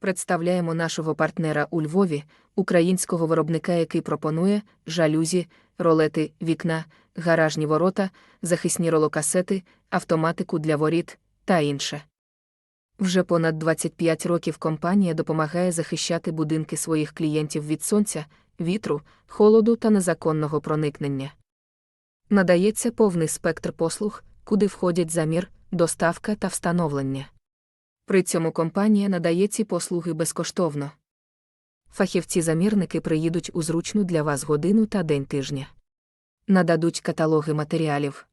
Представляємо нашого партнера у Львові, українського виробника, який пропонує жалюзі, ролети, вікна, гаражні ворота, захисні ролокасети, автоматику для воріт та інше. Вже понад 25 років компанія допомагає захищати будинки своїх клієнтів від сонця, вітру, холоду та незаконного проникнення. Надається повний спектр послуг, куди входять замір, доставка та встановлення. При цьому компанія надає ці послуги безкоштовно. Фахівці-замірники приїдуть у зручну для вас годину та день тижня. Нададуть каталоги матеріалів.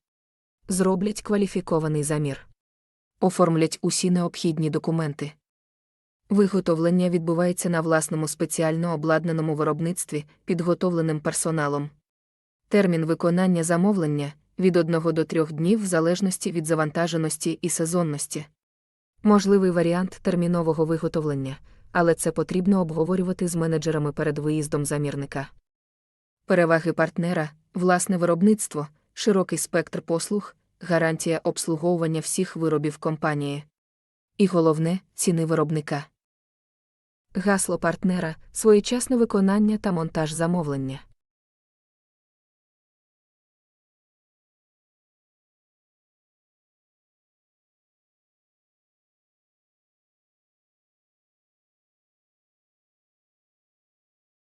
Зроблять кваліфікований замір. Оформлять усі необхідні документи. Виготовлення відбувається на власному спеціально обладнаному виробництві, підготовленим персоналом. Термін виконання замовлення від 1 до 3 днів в залежності від завантаженості і сезонності. Можливий варіант термінового виготовлення, але це потрібно обговорювати з менеджерами перед виїздом замірника. Переваги партнера, власне виробництво, широкий спектр послуг, гарантія обслуговування всіх виробів компанії. І головне ціни виробника. Гасло партнера своєчасне виконання та монтаж замовлення.